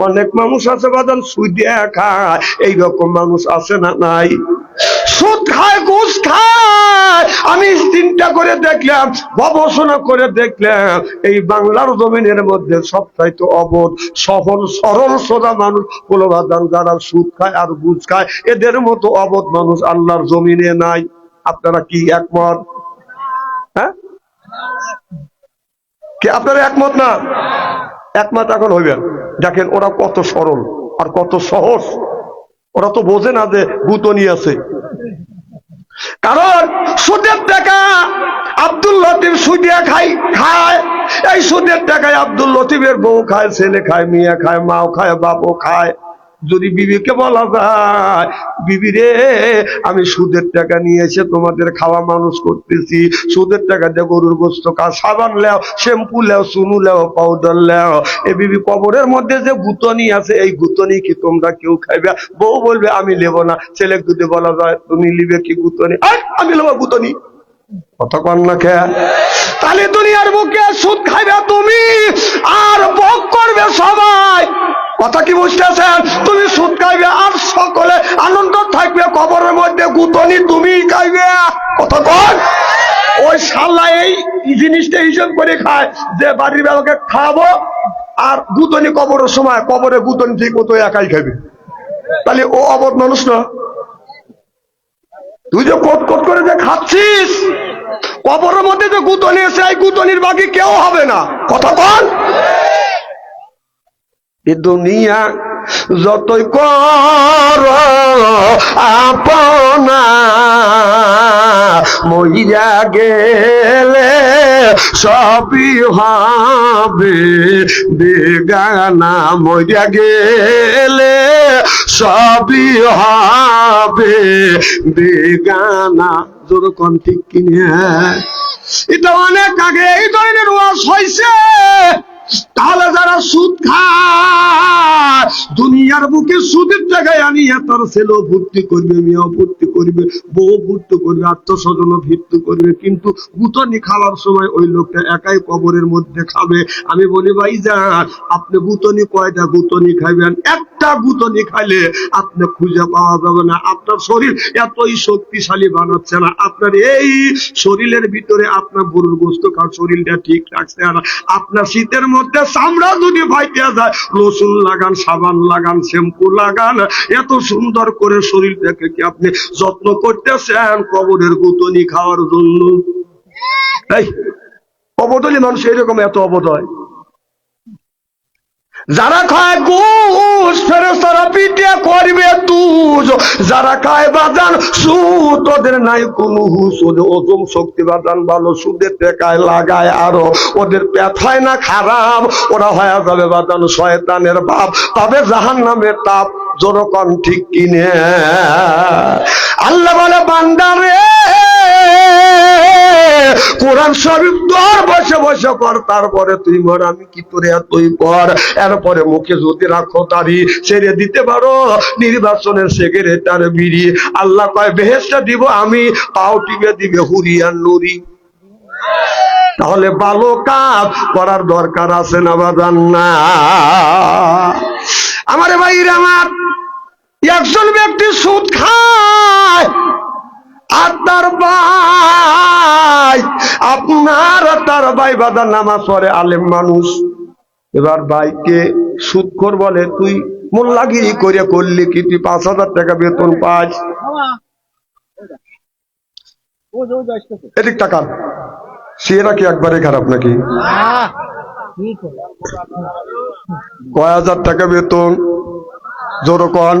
অনেক মানুষ আছে বাদান সুদিয়া খায়। এইরকম মানুষ আছে না নাই? সুদ খায়, ঘুষ খায়। আমি চিন্তা করে দেখলাম, গবেষণা করে দেখলাম, এই বাংলার জমিনের মধ্যে সবচাইতে অবোধ সহল সরল সোজা মানুষ হলো বাদান যারা সুদ খায় আর ঘুষ খায়। এদের মতো অবোধ মানুষ আল্লাহর জমিনে নাই। আপনারা কি একমত? হ্যাঁ? কি আপনারা একমত না? একমত এখন হইবেন দেখেন, ওরা কত সরল আর কত সহজ। ওরা তো বোঝে না যে গুতনি আছে। কারণ সুদের টাকা আব্দুল লতিফ সুদিয়া খাই খায়। এই সুদের টাকায় আব্দুল লতিফের বউ খায়, ছেলে খায়, মেয়ে খায়, মাও খায়, বাপও খায়। যদি বিবিকে বলা যায়, বিবি রে, আমি সুদের টাকা নিয়ে এসে তোমাদের খাওয়া মানুষ করতেছি। সুদের টাকা দিয়ে গরুর গোস্ত খা সাবান লেও, শ্যাম্পু লেও সুনু লেও, পাউডার লেও। এ বিবি কবরের মধ্যে যে গুতনি আছে, এই গুতনি কি তোমরা কেউ খাইবে? বউ বলবে, আমি নেব না। ছেলে যদি বলা যায়, তুমি নিবে কি গুতনি? আমি নেব গুতনি। কন না খেয়া তাহলে দুনিয়ার বুকে সুদ খাইবে তুমি আর ভোগ করবে সবাই। কথা কি বুঝতেছেন? তুমি সুদ খাইবে আর সকলে আনন্দ থাকবে, কবরের মধ্যে গুতনি তুমি খাইবে। কন। ওই শালা এই জিনিসটা হিসেব করে খায় যে বাড়ির বাবাকে খাব আর গুতনি কবরের সময়, কবরে গুতনি ঠিক মতো একাই খাবে তাহলে ও অবধ মানুষ না। তুই যে কটকট কোট করে যে খাচ্ছিস, কবরের মধ্যে যে গুতনি এসে এই গুতনির বাকি কেউ হবে না? কথা বল। এই দুনিয়া যতই কর আপনা মহিলা গেলে সবই হবে। বেগানা মরিয়া গেলে সবই হবে। বেগানা যেরকম ঠিক কিনে। এটা অনেক আগে এই ধরনের ওয়াজ হয়েছে তাহলে যারা সুদ খায়, দুনিয়ার বুকে সুদের জায়গায় আনিয়া তার ছেলেও ভর্তি করবে, মেয়েও ভর্তি করবে, বউ ভর্তি করবে আত্মস্বজন ভর্তি করবে, কিন্তু গুতনি খাওয়ার সময় ওই লোকটা একাই কবরের মধ্যে খাবে। আমি বলি ভাই যান আপনি গুতনি কয়টা গুতনি খাইবেন? একটা গুতনি খাইলে আপনি খুঁজে পাওয়া যাবে না। আপনার শরীর এতই শক্তিশালী বানাচ্ছে না। আপনার এই শরীরের ভিতরে আপনার গরুর গোস্ত খাওয়ার শরীরটা ঠিক রাখছে না। আপনার শীতের মধ্যে চামড়া যদি ভাইতে যায়, রসুন লাগান, সাবান লাগান, শ্যাম্পু লাগান, এত সুন্দর করে শরীরটাকে কি আপনি যত্ন করতেছেন কবরের গুতনি খাওয়ার জন্য? এই অবদলি মানুষ এরকম এত অবদ হয় যারা খায় ঘুষ ফেরেস্তারা পিটিয়ে করবে তুজ যারা খায় বাজান, সুদ, ওদের নাই কোনো হুস ওজম শক্তি বাজান ভালো, সুদের টেকায় লাগায় আরও। ওদের পেথায় না খারাপ, ওরা হয়ে যাবে বাজান শয়তানের বাপ। তবে জাহান নামের তাপ জোরকন ঠিক কিনে। আল্লাহ বলে বান্দারে কোরআন শরীফ তোর বসে বসে কর তারপরে তুই মর আমি কি তোরে এতই পর এরপরে মুখে যদি রাখো তারি, ছেড়ে দিতে পারো। নির্বাচনের সেক্রেটার বিড়ি। আল্লাহ কয় বেহেসটা দিব আমি, পাও টিপে দিবে হুরিয়ান নুরি। তাহলে ভালো কাজ করার দরকার আছে না বাজান না। আমার ভাইরা আমার, একজন ব্যক্তি সুদ খায়। আর তার ভাই, আপনার তার ভাই বাদা নামাজ পড়ে আলেম মানুষ। এবার ভাইকে সুদখোর বলে, তুই মোল্লাগিরি করে করলি কি? তুই পাঁচ হাজার টাকা বেতন পাস। এদিক টাকা সেরা কি একবারে খারাপ নাকি? কয় হাজার টাকা বেতন? জোরকন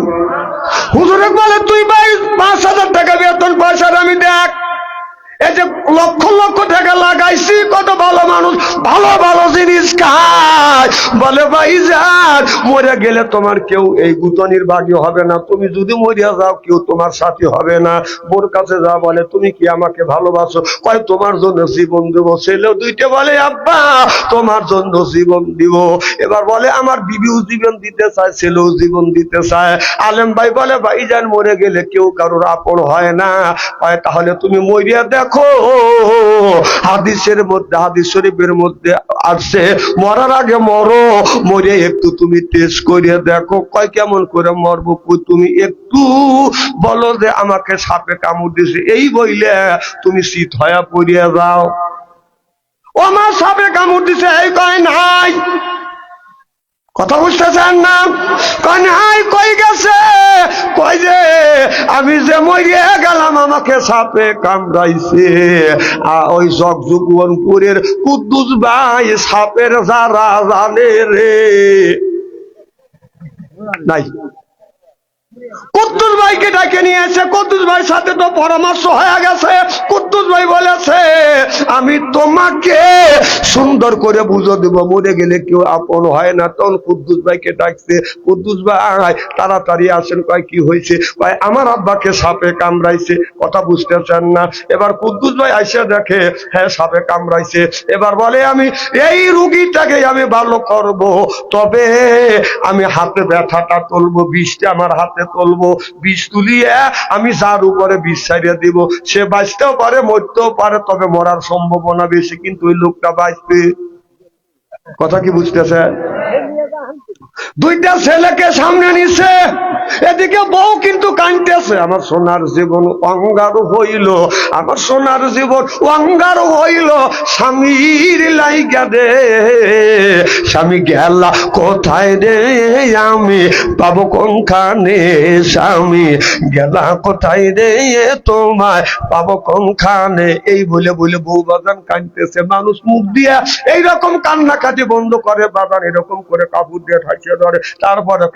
হুজুরে বলে তুই ভাই পাঁচ হাজার টাকা বেতন পয়সা আমি দেখ। এই যে লক্ষ লক্ষ টাকা লাগাইছি, কত ভালো মানুষ, ভালো ভালো জিনিস খায়। বলে, ভাই যান, মরে গেলে তোমার কেউ এই গুতনির ভাগি হবে না। তুমি যদি মরিয়া যাও, কেউ তোমার সাথী হবে না। বোর কাছে যা বলে, তুমি কি আমাকে ভালোবাসো? কয়, তোমার জন্য জীবন দেবো। ছেলেও দুইটা বলে, আব্বা, তোমার জন্য জীবন দিব। এবার বলে, আমার বিবিও জীবন দিতে চায়, ছেলেও জীবন দিতে চায়। আলেম ভাই বলে, ভাই যান, মরে গেলে কেউ কারোর আপন হয় না। কয়, তাহলে তুমি মরিয়া দেখো দেখো, হাদিসের মধ্যে, হাদিস শরীফের মধ্যে আসছে, মরার আগে মরো, মরে একটু তুমি টেস্ট করিয়ে দেখো, কয় কেমন করে মরবো কই তুমি একটু বলো যে আমাকে সাপে কামড় দিছে এই বইলে তুমি শীত হয়া পড়িয়া যাও। ও আমার সাপে কামড় দিছে, এই কয় নাই? কথা বুঝতেছেন না? কনহাই কই গেছে? কই যে, আমি যে মরিয়ে গেলাম, আমাকে সাপে কামড়াইছে। আর ওই জগজুগনপুরের কুদ্দুস ভাই সাপের যারা জানে রে। নাই। কুদ্দুস ভাইকে ডাকে নিয়ে এসে কুদ্দুস ভাইয়ের সাথে তো পরামর্শ হয়ে গেছে। কুদ্দুস ভাই বলেছে, আমি তোমাকে সুন্দর করে বুঝো দেবো। মরে গেলে কেউ আপন হয় না। তখন কুদ্দুস ভাইকে ডাকছে, কুদ্দুস ভাই, তাড়াতাড়ি আসেন। কয়, কি হয়েছে? কয়, আমার আব্বাকে সাপে কামড়াইছে। কথা বুঝতেছেন না। এবার কুদ্দুস ভাই আইসা দেখে হ্যাঁ সাপে কামড়াইছে। এবার বলে, আমি এই রুগীটাকে আমি ভালো করব। তবে আমি হাতে ব্যথাটা তুলবো। বিষটা আমার হাতে তুলবো বিষ তুলিয়ে আমি যার উপরে বিষ ছাড়িয়ে দিব। সে বাঁচতেও পারে, মরতেও পারে, তবে মরার সম্ভাবনা বেশি, কিন্তু ওই লোকটা বাঁচবে। কথা কি বুঝতেছে দুইটা ছেলেকে সামনে নিছে। এদিকে বউ কিন্তু কাঁদতেছে, আমার সোনার জীবন অঙ্গার হইল, আমার সোনার জীবন অঙ্গার হইল, স্বামীর লাইগা দে, স্বামী গেলা কোথায় রে আমি? পাবো কোনখানে স্বামী? গেলা কোথায় রে তোমায়? পাবো কোনখানে? এই বলে বলে বউ বাগান কাঁদতেছে, মানুষ মুখ দিয়া এইরকম কান্নাকাটি বন্ধ করে বাগান এরকম করে কাপড় দিয়ে ঠাইছে ধরে তারপরে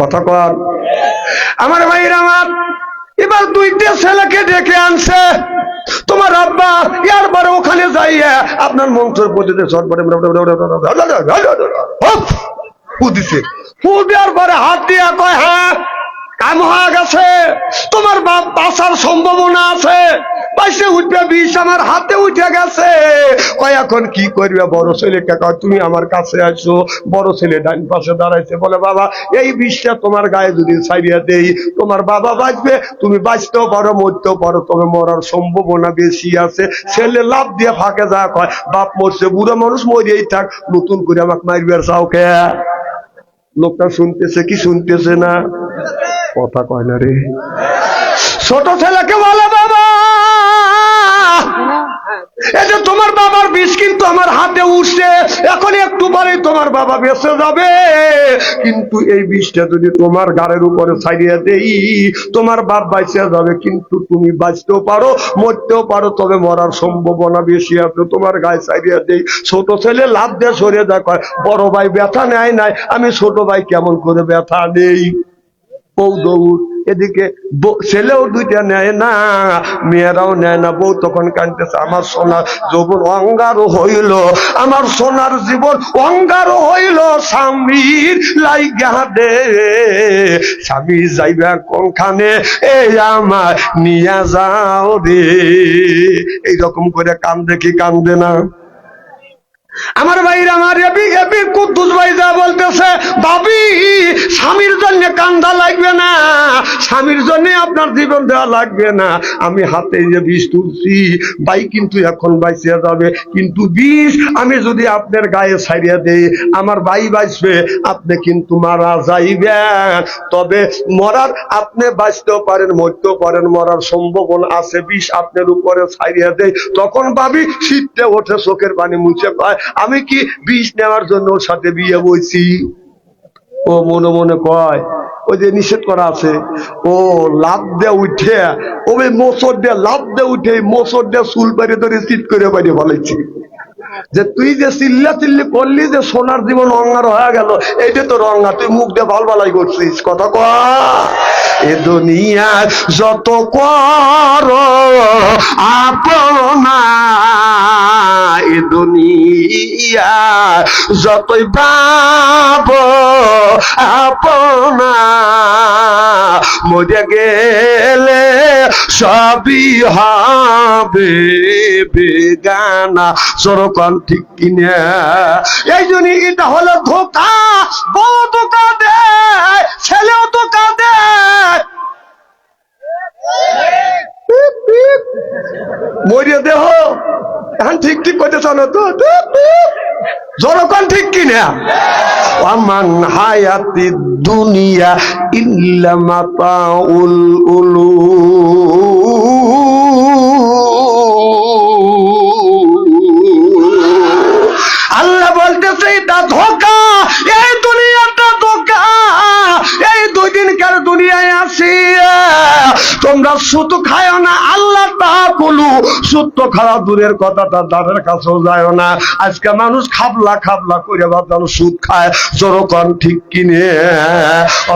কথা কর আমার ভাইয়ের আমার এবার দুইটা ছেলেকে ডেকে আনছে তোমার আব্বা পরে ওখানে যাইয়া আপনার মন্ত্র পদ্ধতি সরবরে ফু দিছে ফু পরে হাত দিয়া কয় হ্যাঁ কাম হয়ে গেছে তোমার বাপ বাঁচার সম্ভাবনা আছে পাশে উঠবে, বিষ আমার হাতে উঠে গেছে। কয়, এখন কি করবে বড় ছেলেকে কয়, তুমি আমার কাছে আসো। বড় ছেলে ডান পাশে দাঁড়াইছে। বলে, বাবা, এই বিষটা তোমার গায়ে যদি ছাড়িয়ে দেই, তোমার বাবা বাঁচবে। তুমি বাঁচতেও পারো, মরতেও পারো, তবে মরার সম্ভাবনা বেশি আছে। ছেলে লাভ দিয়ে ফাঁকে যা কয়, বাপ মরছে, বুড়ো মানুষ মরিয়েই থাক, নতুন করে আমাকে মারবে, চাও কে? লোকটা শুনতেছে কি শুনতেছে না? কথা কয় না রে। ছোট ছেলেকে বলে বাবা এটা তোমার বাবার বিষ কিন্তু আমার হাতে উঠছে এখন একটু পরেই তোমার বাবা বেঁচে যাবে। কিন্তু এই বিষটা যদি তোমার গাড়ির উপরে ছাড়িয়ে দেই তোমার বাপ বাঁচিয়ে যাবে কিন্তু তুমি বাঁচতেও পারো মরতেও পারো তবে মরার সম্ভাবনা বেশি আছে। তোমার গায়ে ছাড়িয়ে দেই। ছোট ছেলে লাভ দিয়ে সরিয়ে দেয়। কয়, বড় ভাই ব্যথা নেয় নাই আমি ছোট ভাই কেমন করে ব্যথা নেই? বউ দৌড়। এদিকে ছেলেও দুইটা নেয় না, মেয়েরাও নেয় না। বউ তখন কানতেছে আমার সোনার যৌবন অঙ্গার হইল, আমার সোনার জীবন অঙ্গার হইল, স্বামীর লাইগা দে স্বামী যাইবা কোনখানে এই আমার নিয়া যাও রে। এইরকম করে কান্দে কি কান্দে না। আমার ভাইরা আমার এবি এবি কুদ্দুস ভাই যা বলতেছে বাবি স্বামীর জন্য কান্দা লাগবে না, স্বামীর জন্য আপনার জীবন দেওয়া লাগবে না। আমি হাতে যে বিষ তুলছি, ভাই কিন্তু এখন বাইসিয়া যাবে। কিন্তু বিষ আমি যদি আপনার গায়ে ছাড়িয়ে দেই, আমার ভাই বাঁচবে আপনি কিন্তু মারা যাইবেন। তবে মরার আপনি বাঁচতেও পারেন, মরতেও পারেন, মরার সম্ভাবনা আছে। বিষ আপনার উপরে ছাড়িয়ে দেয় তখন ভাবি শীততে ওঠে, চোখের পানি মুছে পায়। আমি কি বিষ নেওয়ার জন্য ওর সাথে বিয়ে বইছি? ও মনে মনে কয়, ওই যে নিষেধ করা আছে, ও লাভ দিয়ে উঠে, ওই মোসর দিয়ে লাভ দিয়ে উঠে মোসর দিয়ে চুল পাড়ি ধরে চিট করে পাড়ি ফেলেছি। যে তুই যে চিল্লা চিল্লি করলি যে সোনার জীবন অঙ্গার হয়ে গেল, এইটা তো রঙ্গা তুই মুখ দিয়ে ভালো বালাই করছিস, কথা কয়া এ দুনিয়া যত কর, আপনা এ দুনিয়া যতই পাব আপনা মরে গেলে সবই হবে বেগানা। সরকার ঠিক কিনে। এই জন্য এটা হলো ধোকা। বউ ধোকা দেয়, ছেলেও ধোকা দেয়। মরিয়ে দেহ। এখন ঠিক ঠিক তো? জনগণ ঠিক কিনা? হায়াতি দুনিয়া উলু আল্লাহ বলতেছে এটা ধোকা, এই দুনিয়াটা ধোকা, এই দুই দিনকার দুনিয়ায় আসি তোমরা শুধু খায় না, আল্লাহ তা বলু সুত খাওয়া দূরের কথাটা দাঁড়ের কাছেও যায় না। আজকে মানুষ খাবলা খাবলা করে ভাবলাম সুদ খায় জোরকন ঠিক কিনে।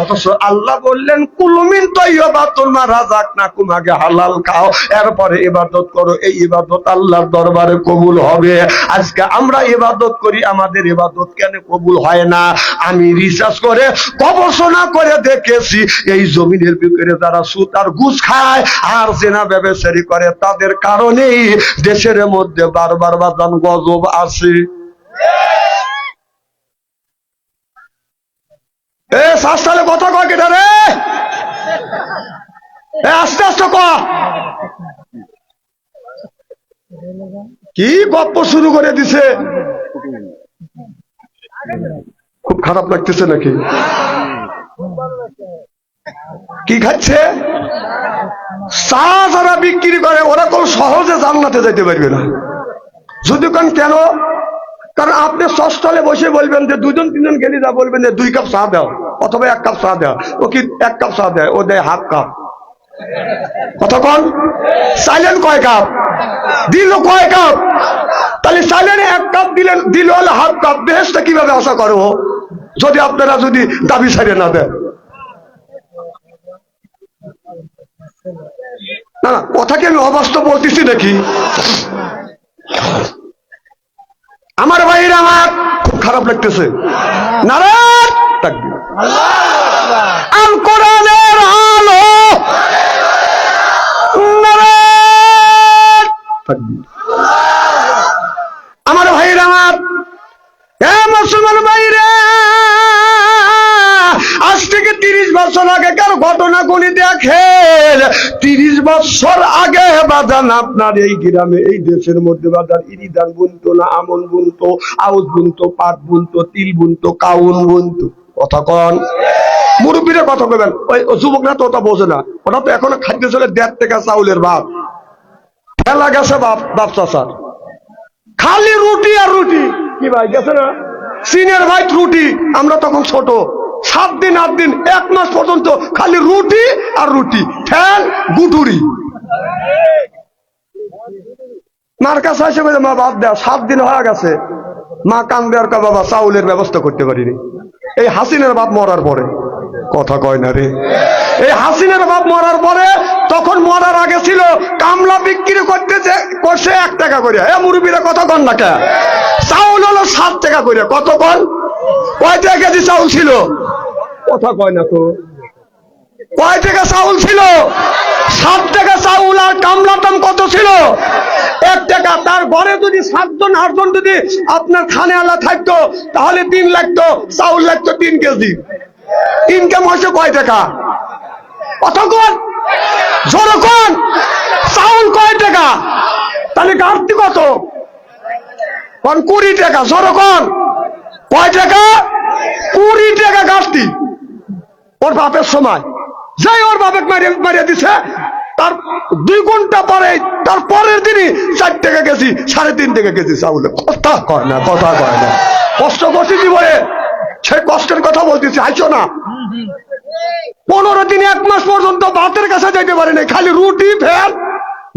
অথচ আল্লাহ বললেন, কুলমিন তৈবা তোমার রাজাক না কুমাকে হালাল খাও, এরপরে ইবাদত করো। এই ইবাদত আল্লাহর দরবারে কবুল হবে। আজকে আমরা ইবাদত করি, আমাদের ইবাদত কেন কবুল হয় না? আমি রিসার্চ করে, গবেষণা করে দেখেছি, এই জমিনের ভিতরে যারা সুদ আর ঘুষ খায়, আর জেনা ব্যবসায়ী করে তাদের কারণেই দেশের মধ্যে বারবার বাদান গজব আসে। এ কথা কয় কেটা রে? আস্তে আস্তে ক। কি গপ্প শুরু করে দিছে? খুব খারাপ লাগতেছে নাকি? কি খাচ্ছে? চা যারা বিক্রি করে, ওরা কোন সহজে জান্নাতে যাইতে পারবে না। যদি কোন, কেন? কারণ আপনি সস্থলে বসে বলবেন যে, দুজন, তিনজন গেলে যা বলবেন যে, দুই কাপ চা দাও, অথবা এক কাপ চা দাও। ও কি এক কাপ চা দেয়? ও দেয় হাফ কাপ। কতক্ষণ চাইলেন কয় কাপ? দিল কয় কাপ? তাহলে চাইলেন এক কাপ, দিলেন, দিল হাফ কাপ। বেহেসটা কীভাবে আশা করো যদি আপনারা যদি দাবি ছাড়িয়ে না দেন। না না কথা কি আমি অবাস্তব বলতেছি নাকি? আমার ভাইয়ের আমার খুব খারাপ লাগতেছে। নারায়ণ থাকবে আল কোরআনের বাজান আপনার এই গ্রামে, এই দেশের মধ্যে বাজার ইরিদান বুনতো না, আমন বুনতো, আউস বুনতো, পাট বুনতো, তিল বুনতো, কাউন বুনতো। কথা কন। মুরব্বীরা কথা কবেন ওই যুবকরা তো ওটা বোঝে না। ওটা তো এখনও খাদ্য চলে দেড় টাকা চাউলের ভাত। ঠেলা গেছে বাপ বাপ চাষার খালি রুটি আর রুটি। কি ভাই, গেছে না? সিনিয়র ভাই রুটি, আমরা তখন ছোট। সাত দিন, আট দিন, এক মাস পর্যন্ত খালি রুটি আর রুটি। ফ্যান গুটুরি। মার কাছে এসে বলে মা বাদ দেওয়া সাত দিন হয়ে গেছে। মা কান্দে আর কয়, বাবা চাউলের ব্যবস্থা করতে পারিনি। এই হাসিনের বাপ মরার পরে। কথা কয় না রে। এই হাসিনের বাপ মরার পরে তখন মরার আগে ছিল কামলা বিক্রি করতে যে করছে এক টাকা করে এ মুরব্বীরা কত কন না কে? চাউল হলো সাত টাকা করে কত কন? কয় টাকা কেজি চাউল ছিল? কথা কয় না তো। কয় টাকা চাউল ছিল? সাত টাকা চাউল আর কামলার দাম কত ছিল? এক টাকা তার ঘরে যদি সাতজন, আটজন যদি আপনার খানে আলা থাকতো, তাহলে দিন লাগতো, চাউল লাগতো তিন কেজি। ইনকাম হয়েছে কয় টাকা কতক্ষণ যতক্ষণ চাউল কয় টাকা তাহলে ঘাটতি কত? কোন, কুড়ি টাকা যতক্ষণ কয় টাকা কুড়ি টাকা ঘাটতি। ওর বাপের সময়। যাই ওর বাপের মারিয়ে মারিয়ে দিছে, তার দুই ঘণ্টা পরে, তার পরের দিনই চার টাকা গেছি সাড়ে তিন টাকা গেছি চাউলে কথা কয় না, কথা কয় না। কষ্ট করছি জীবনে, সে কষ্টের কথা বলতেছি আইছো না। পনেরো দিন, এক মাস পর্যন্ত ভাতের কাছে যাইতে পারি নাই, খালি রুটি ফ্যান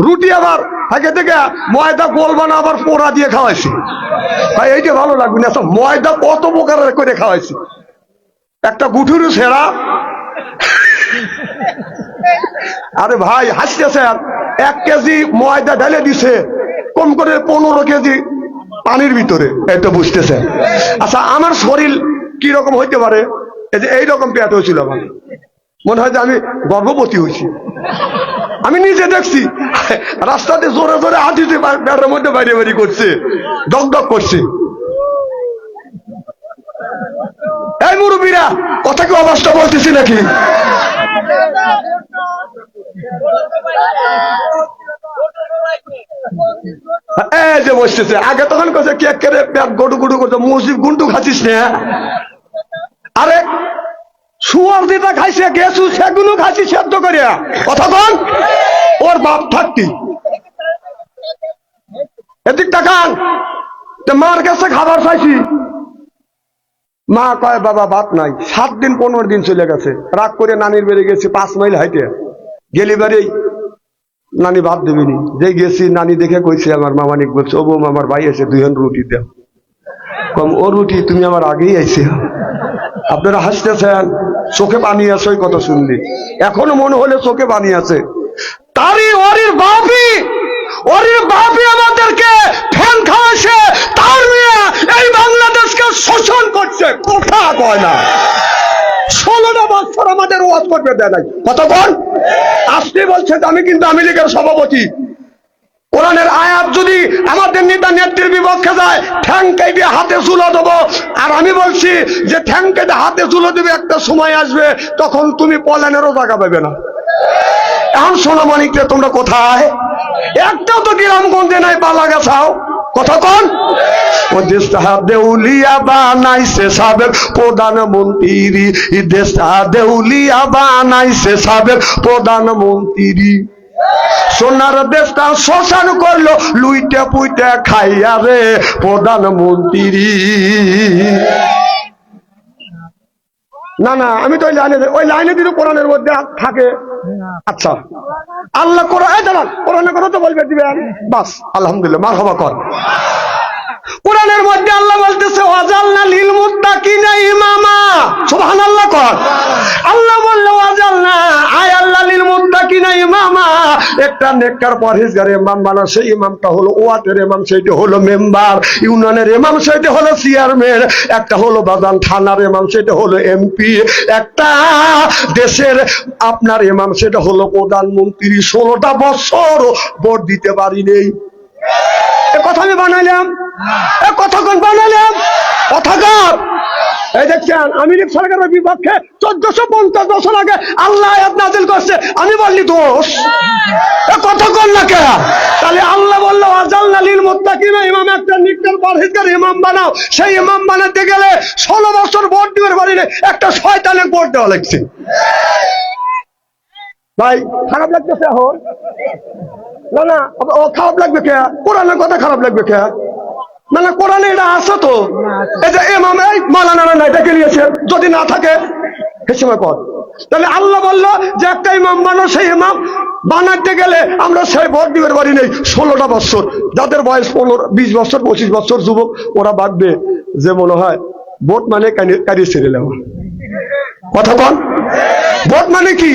রুটি আবার আগে থেকে ময়দা গোল বানা আবার পোড়া দিয়ে খাওয়াইছি। ভাই, এইটা ভালো লাগবে না, ময়দা কত প্রকারের করে খাওয়াইছি। একটা গুঠুরু ছেঁড়া আরে ভাই হাসতেছেন এক কেজি ময়দা ঢেলে দিছে, কম করে পনেরো কেজি পানির ভিতরে। তো বুঝতেছেন আচ্ছা আমার শরীর কি রকম হইতে পারে? এই যে এইরকম পেট হয়েছিল আমার। মনে হয় যে আমি গর্ভবতী হয়েছি। আমি নিজে দেখছি, রাস্তাতে জোরে জোরে হাঁটিতে পেটের মধ্যে বাইরে বাইরে করছে ডক ডক করছে। এই মুরব্বীরা, কথা কি অবাস্তব বলতেছি নাকি? এই যে বসতেছে, আগে তখন কে গডু গুন্টু খাচ্ছিস না আরে, শুয়ার যেটা খাইছে, গেছু সেগুলো খাইছি, সেদ্ধ করিয়া কথা কন? ওর বাপ থাকতি। এদিক তাকান মার কাছে খাবার চাইছি মা কয় বাবা ভাত নাই। সাত দিন পনেরো দিন চলে গেছে। রাগ করে নানির বেড়ে গেছি পাঁচ মাইল হাইটে। গেলি বাড়ি নানি ভাত দেবিনি। যে গেছি নানি দেখে কইছে আমার মামানিক বলছে ও বৌমা, আমার ভাই এসে দুইজন রুটি দেও। কম ও রুটি তুমি আমার আগেই আইছে। আপনারা হাসতেছেন চোখে পানি আছে ওই কথা শুনলি। এখনও মনে হলে চোখে পানি আছে। তারই ওরির বাপি! ওরির বাপি আমাদেরকে ফ্যান খাওয়াছে তার মেয়ে এই বাংলাদেশকে শোষণ করছে। কথা কয় না। ষোলোটা বছর আমাদের ওয়াজ করবে, দেয় কতক্ষণ আসতে বলছে আমি কিন্তু আমি লীগের সভাপতি। কোরআনের আয়াত যদি আমাদের নেতা নেত্রীর বিপক্ষে যায়, ঠ্যাং কেটে হাতে চুলো দেবো। আর আমি বলছি যে ঠ্যাং কেটে হাতে চুলো দেবে, একটা সময় আসবে, তখন তুমি পলানেরও জায়গা পাবে না। এখন সোনামানিককে তোমরা কোথায়? একটাও তো গ্রামগঞ্জে নাই পালা গেছাও ও দেশটা দেউলিয়া প্রধানমন্ত্রী। দেশটা দেউলিয়া প্রধানমন্ত্রী। সোনার দেশটা শ্মশান করল, লুইটে পুইটে খাইয়া রে প্রধানমন্ত্রী। না না, আমি তো ওই লাইনে ওই লাইনে দিলে কোরআনের মধ্যে থাকে আচ্ছা। আল্লাহ কোরআন দাঁড়ান কোরআনের কথা তো বলবে দিবেন বাস, আলহামদুলিল্লাহ মার হবা কর। কোরআনের মধ্যে আল্লাহ বলতেছে ওয়াজালনা লিল মুত্তাকিনা ইমামা। সুবহানাল্লাহ কর। আল্লাহ বলল একটা নেককার পরহেজগার ইমাম বানা, সেই ইমামটা হলো ওয়াটের ইমাম, সেইটা হলো মেম্বার। ইউনিয়নের ইমাম, সেইটা হলো চেয়ারম্যান। একটা হলো বাজান থানার ইমাম সেটা হলো এমপি। একটা দেশের আপনার ইমাম, সেটা হলো প্রধানমন্ত্রী। ষোলোটা বছর ভোট দিতে পারি নেই। কথা আমি বানাইলাম। কথা বানাইলাম। কথা দেখছেন আমি সরকারের বিপক্ষে চোদ্দশো পঞ্চাশ বছর আগে আল্লাহ নাজিল করছে, আমি বললি দোষ। কথা কোন না তাহলে আল্লাহ বলল ইমাম একটা নিকটাল ইমাম বানাও। সেই ইমাম বানাতে গেলে ষোলো বছর ভোট দিবার পারি একটা শয়তানের ভোট দেওয়া লাগছে। ভাই, খারাপ লাগতেছে এখন? না না, ও খারাপ লাগবে কে? কোরআনের কথা খারাপ লাগবে কে? না না কোরআনে এটা আছে তো? এই যে এমাম এই মালানা না ডেকে নিয়েছে। যদি না থাকে সে সময় পর। তাহলে আল্লাহ বলল যে একটা ইমাম বানো সেই ইমাম বানাতে গেলে আমরা সেই ভোট দিবের বাড়ি নেই। ষোলোটা বছর যাদের বয়স পনেরো বিশ বছর পঁচিশ বছর যুবক ওরা বাঁধবে। যে মনে হয় ভোট মানে কারিয়ে ছেড়ে নেওয়া। কথা কন ভোট মানে কি?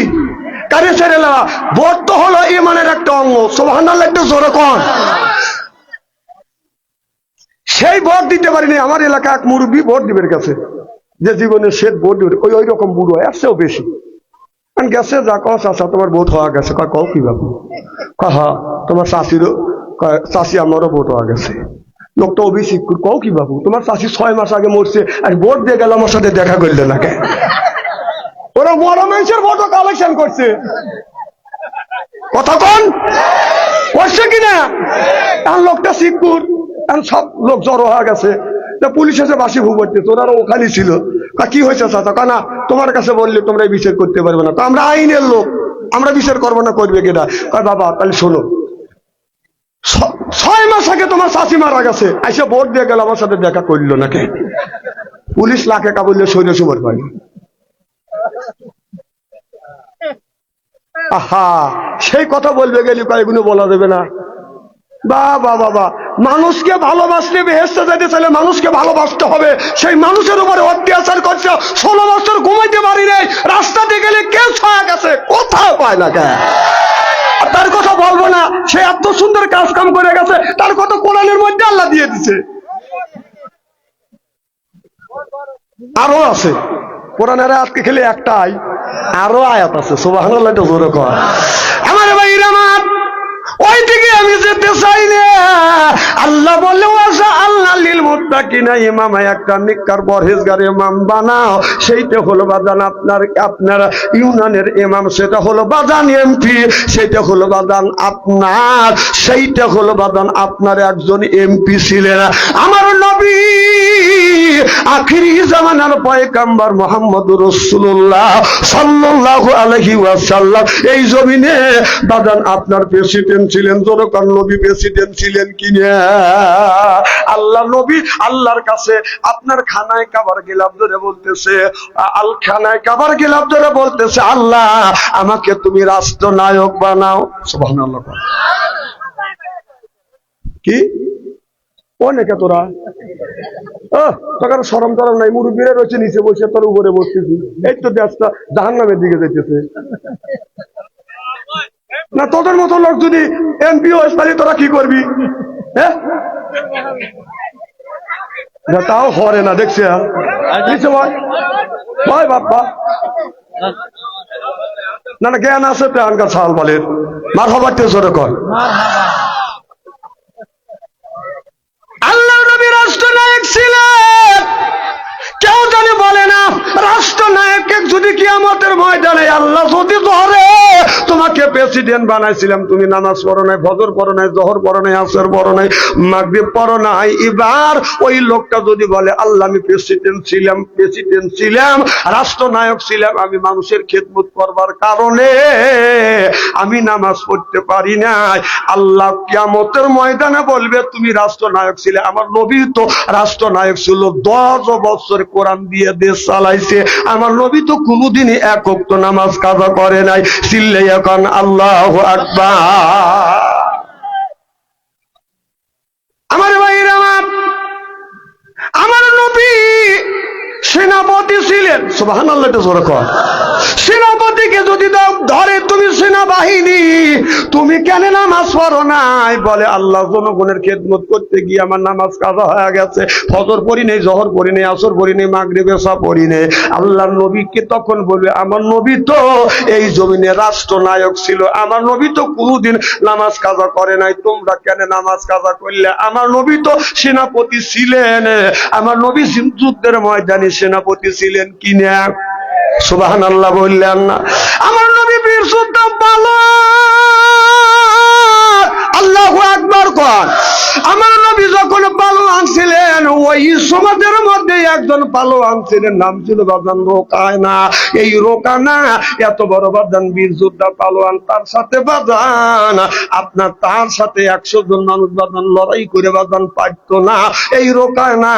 কারে ছেড়ে নেওয়া। ভোট তো হলো ইমানের একটা অঙ্গ। সোহান একটু জোরে কন। সেই ভোট দিতে পারিনি। আমার এলাকা এক মুরব্বী ভোট দিবের কাছে। যে জীবনে সে ভোট দিবে ওই ওই রকম বুড়ো এর চেয়েও বেশি। কারণ গেছে, যা কহ চাষা তোমার ভোট হওয়া গেছে। কয়, কও কি বাবু কহা তোমার চাষিরও চাষি আমারও ভোট হওয়া গেছে। লোকটা অভিষেক কও কি বাবু তোমার চাষি ছয় মাস আগে মরছে আর ভোট দিয়ে গেল, আমার সাথে দেখা করলে না ওরা বড় মানুষের ভোটও কালেকশন করছে। কথা কন? করছে কিনা? তার লোকটা শিবপুর। আর সব লোক জড়ো হয়ে গেছে। পুলিশ এসে বাসি ভু করতেছে ওনারা ওখানে ছিল। কা কি হয়েছে চাচা? কানা তোমার কাছে বললে তোমরা এই বিচার করতে পারবে না। তো আমরা আইনের লোক, আমরা বিচার করব না, করবে কিনা কয় বাবা, তাহলে শোনো। ছয় মাস আগে তোমার চাষি মারা গেছে। আইসে ভোট দিয়ে গেল, আমার সাথে দেখা করল নাকি পুলিশ লাখে কাবুল্লে সৈন্য সুবর পাই আহা, সেই কথা বলবে গেলে কয়েকগুলো বলা যাবে না। বা বাবা মানুষকে ভালোবাসলে বেহেস্তে যেতে চাইলে মানুষকে ভালোবাসতে হবে। সেই মানুষের উপরে অত্যাচার করছে, ষোলো বছর ঘুমাইতে পারি নাই, রাস্তাতে গেলে কে ছায়া গেছে, কোথাও পায় না কেন তার কথা বলব না, সে এত সুন্দর কাজ কাম করে গেছে, তার কথা কোরআনের মধ্যে আল্লাহ দিয়ে দিছে। আরও আছে। কোরআনের আজকে খেলে একটাই, আরও আয়াত আছে সুবাহ জোরে কর আমার ভাই রামাত ওই দিকে আমি যেতে চাই না। আল্লাহ বলে আসা আল্লাহ লিল মুত্তাকিনা ইমাম, একটা নিকার পরহেজগার ইমাম বানাও। সেইটা হলো বাজান আপনার আপনার ইউনিয়নের ইমাম, সেটা হলো বাজান এমপি সেটা হলো বাজান আপনার, সেইটা হলো বাজান আপনার একজন এমপি ছিলেন। আমার নবী আখিরি জামানার মোহাম্মদ রসুল্লাহ সাল্লাল্লাহু আলাইহি ওয়াসাল্লাম। এই জমিনে বাদান আপনার প্রেসিডেন্ট ছিলেন জনকর নবী প্রেসিডেন্ট ছিলেন আল্লাহ নবী আল্লাহর কাছে আপনার খানায় কাবার গেলাম ধরে বলতেছে, আল খানায় কাবার গেলাম ধরে বলতেছে, আল্লাহ আমাকে তুমি রাষ্ট্রনায়ক বানাও। সুবহানাল্লাহ। কি? অনেকে তোরা? আর সরম টরম নাই, মুরব্বীরা রয়েছে নিচে বসে, তোর উপরে বসতেছি। এই তো দেশটা জাহান নামের দিকে যাইতেছে। না, তোদের মতো লোক যদি হস, তাহলে তোরা কি করবি? হ্যাঁ? তাও হরে না, দেখছে হ্যাঁ? বয় বয় বাপ্পা। না না, জ্ঞান আছে প্রাণকার সাল মার হবার তেসরে কর। আল্লাহ নবী রাষ্ট্রনায়ক ছিলেন। কেউ জানি বলে না, রাষ্ট্রনায়ককে যদি কিয়ামতের ময়দানে আল্লাহ যদি ধরে তোমাকে প্রেসিডেন্ট বানাইছিলাম। তুমি নামাজ পড়ো নাই, ফজর পড়ো নাই, জহর পড়ো নাই, আসর পড়ো নাই, মাগরিব পড়ো নাই। এবার ওই লোকটা যদি বলে, আল্লাহ, আমি প্রেসিডেন্ট ছিলাম প্রেসিডেন্ট ছিলাম, রাষ্ট্রনায়ক ছিলাম, আমি মানুষের খেদমত করবার কারণে আমি নামাজ পড়তে পারি নাই। আল্লাহ কিয়ামতের ময়দানে বলবে, তুমি রাষ্ট্রনায়ক ছিলে, আমার নবী তো রাষ্ট্রনায়ক ছিল, দশ বছর কোরআন দিয়ে দেশ চালাইছে। আমার নবী তো কোনোদিনই একক নামাজ কাজা করে নাই। চিল্লে এখন আল্লাহ আমার ভাইয়ের আমার আমার নবী সেনাপতি ছিলেন। সুবাহান কর সেনাপতিকে যদি ধরে, তুমি সেনাবাহিনী তুমি কেন নামাজ পড়ো নাই? বলে আল্লাহ জনগণের খেদমত করতে গিয়ে আমার নামাজ কাজা হয়ে গেছে। ফজর পড়ি নেই, জহর পড়ি নেই, আসর পড়ি নেই, মাগরিব এসা পড়ি নেই। আল্লাহ নবীকে তখন বলবে, আমার নবী তো এই জমিনে রাষ্ট্রনায়ক ছিল। আমার নবী তো কোনোদিন নামাজ কাজা করে নাই। তোমরা কেন নামাজ কাজা করলে? আমার নবী তো সেনাপতি ছিলেন। আমার নবী যুদ্ধের ময়দানে সেনাপতি ছিলেন কিনা? সুবাহান আল্লাহ বললেন না। আমার নবী বীর সুদ্দাম পালো কর। আমার নবী যখন পালোয়ান ছিলেন, ওই সমাজের মধ্যে একজন পালোয়ান ছিলেন, নাম ছিল বাজান রোকায়না এই রোকানা এত বড় বাজান, বীর যোদ্ধা পালোয়ান, তার সাথে বাজান। আপনার তার সাথে একশো জন মানুষ বাজান, লড়াই করে বাজান পারতো না। এই রোকায়না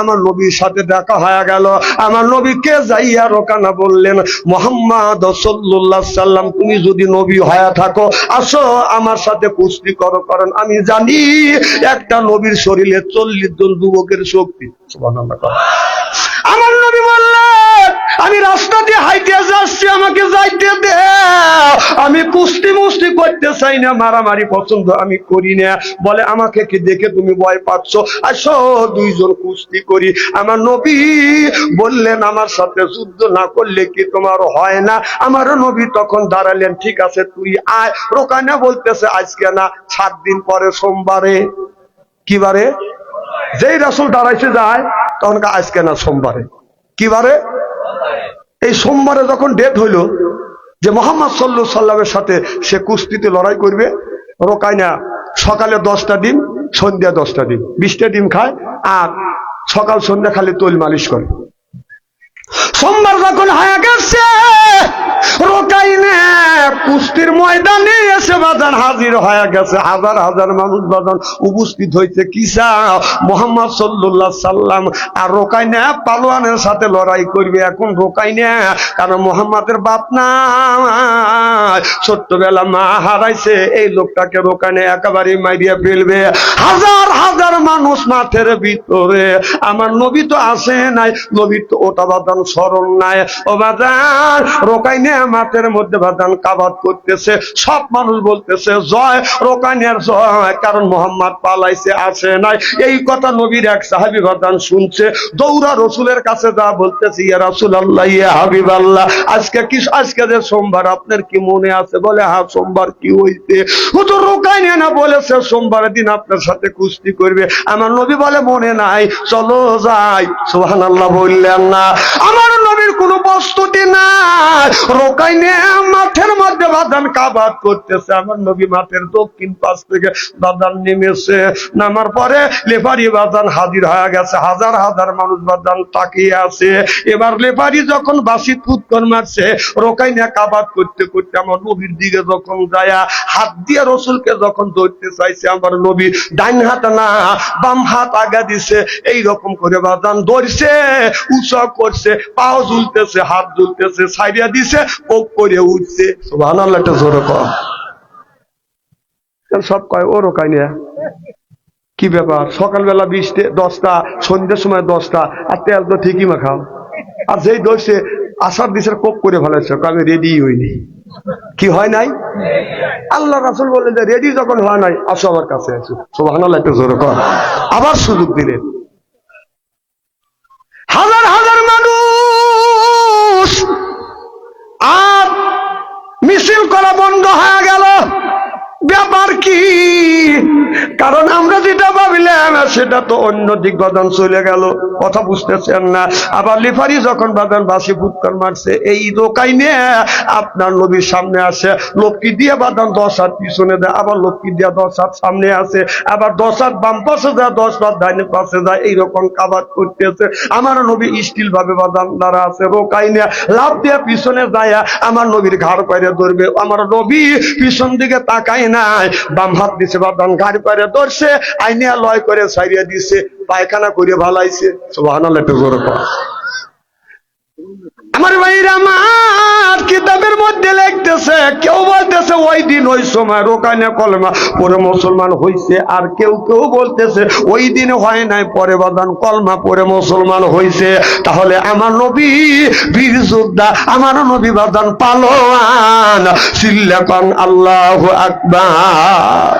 আমার নবীর সাথে দেখা হয়ে গেল। আমার নবীকে যাইয়া রোকানা বললেন, মোহাম্মদ সাল্লাল্লাহু সাল্লাম, তুমি যদি নবী হয়ে থাকো, আসো আমার সাথে কুস্তি করো, কারণ আমি জানি একটা নবীর শরীরে চল্লিশ জন যুবকের শক্তি সুবহানাল্লাহ কর। আমার নবী বললেন আমি রাস্তা দিয়ে হাইটে যাচ্ছি, আমাকে যাইতে দে আমি কুস্তি মুস্তি করতে চাই না, মারামারি পছন্দ আমি করি না। বলে, আমাকে কি দেখে তুমি ভয় পাচ্ছ? আসো দুইজন কুস্তি করি। আমার নবী বললেন, আমার সাথে যুদ্ধ না করলে কি তোমার হয় না? আমার নবী তখন দাঁড়ালেন, ঠিক আছে, তুই আয়। রোকানা বলতেছে, আজকে না, সাত দিন পরে সোমবারে। কি বারে যেই রাসুল দাঁড়াইছে যায়, তখন আজকে না, সোমবারে। কি বারে এই সোমবারে যখন ডেট হইল যে মোহাম্মদ সাল্লু সাল্লামের সাথে সে কুস্তিতে লড়াই করবে, রোকাইনা সকালে দশটা দিন সন্ধ্যা দশটা দিন বিশটা ডিম খায় আর সকাল সন্ধ্যা খালি তৈল মালিশ করে। সোমবার যখন হয়ে গেছে রোকাইনে রোকাইনে পালোয়ানের সাথে লড়াই করবে। এখন রোকাইনে কারণ মোহাম্মদের বাপ না ছোট্টবেলা মা হারাইছে, এই লোকটাকে রোকানে একেবারে মাইরিয়া ফেলবে। হাজার হাজার মানুষ মাঠের ভিতরে। আমার নবী তো আসে নাই, নবী তো ওটা বাদান স্মরণ নাই। ও বাদান রোকাইনে মাঠের মধ্যে বাদান কাবাদ করতেছে। সব মানুষ বলতেছে, জয় রোকাইনের জয়, কারণ মোহাম্মদ পালাইছে, আসে নাই। এই কথা নবীর এক সাহাবি বাদান শুনছে। দৌড়া রসুলের কাছে যা বলতেছে, ইয়া রাসুল আল্লাহ ইয়া হাবিব আল্লাহ আজকে কি, আজকে যে সোমবার, আপনার কি মনে আছে? বলে হ্যাঁ সোমবার কি হইছে? ও তো রোকাইনে না বলেছে সোমবারের দিন আপনার সাথে কুস্তি করবে। আমার নবী বলে, মনে নাই। চলো যাই। সোহান আল্লাহ বললেন না। আমার নবীর কোনো প্রস্তুতি নাই। রোকাইনে মাঠের মধ্যে বাদান কাবাদ করতেছে। আমার নবী মাঠের দক্ষিণ পাশ থেকে বাদান নেমেছে। নামার পরে লেফারি বাদান হাজির হয়ে গেছে। হাজার হাজার মানুষ বাদান তাকিয়ে আছে। এবার লেফারি যখন বাসি মারছে কাবাদ করতে করতে আমার নবীর দিকে যখন যায়, হাত দিয়ে রসুলকে যখন ধরতে চাইছে, আমার নবী ডাইন হাত না, বাম হাত আগা দিছে। এই রকম করে বাদান ধরছে, উঁচা করছে, পাও ঝুলতেছে, হাত ঝুলতেছে সাইডিয়া দিছে পোক করে উঠছে। সুবহানাল্লাহ একটা জোরে কর সব কয় ও রোকাই নিয়ে। কি ব্যাপার? সকালবেলা বিশটে দশটা সন্ধ্যের সময় দশটা আর তেল তো ঠিকই মাখাও। আর যেই দোষে আসার দিশের কোপ করে ফেলেছে আমি রেডি হইনি। কি হয় নাই? আল্লাহ রাসুল বললেন যে রেডি যখন হয় নাই আসো আমার কাছে আসো সোহান একটা জোরে কর আবার সুযোগ দিলেন। হাজার হাজার কারণ আমরা যেটা ভাবিলাম সেটা তো অন্য দিক বাদান চলে গেল। কথা বুঝতেছেন না। আবার লিফারি যখন বাদান বাসি ফুৎকর মারছে, এই দোকাই নিয়ে আপনার নবীর সামনে আসে। লক্ষ্মী দিয়ে বাদান দশ হাত পিছনে দেয়, আবার লক্ষ্মী দিয়ে দশ হাত সামনে আসে। আবার দশ হাত বাম পাশে যায় দশ হাত ডাইনে পাশে যায় এইরকম কাবাদ করতেছে। আমার নবী স্টিল ভাবে বাদান দ্বারা আছে, রোকাই নিয়ে লাভ দিয়ে পিছনে যায়, আমার নবীর ঘাড় পাইরে ধরবে। আমার নবী পিছন দিকে তাকাই নাই, বাম হাত দিছে বাদান ঘাড় পাইরে ধরছে আইনিয়া লয় করে সাইরিয়া দিছে পায়খানা করে ভালাইছে। সুবহানাল্লাহ একটু জোরে কর আমার ভাইরা আমার কিতাবের মধ্যে লিখতেছে কেউ বলতেছে ওই দিন ওই সময় রোকানে কলমা পরে মুসলমান হইছে। আর কেউ কেউ বলতেছে ওই দিন হয় নাই পরে বাদান কলমা পরে মুসলমান হইছে। তাহলে আমার নবী বীর যোদ্ধা আমার নবী বাদান পালোয়ান সিল্লাকান আল্লাহু আকবার।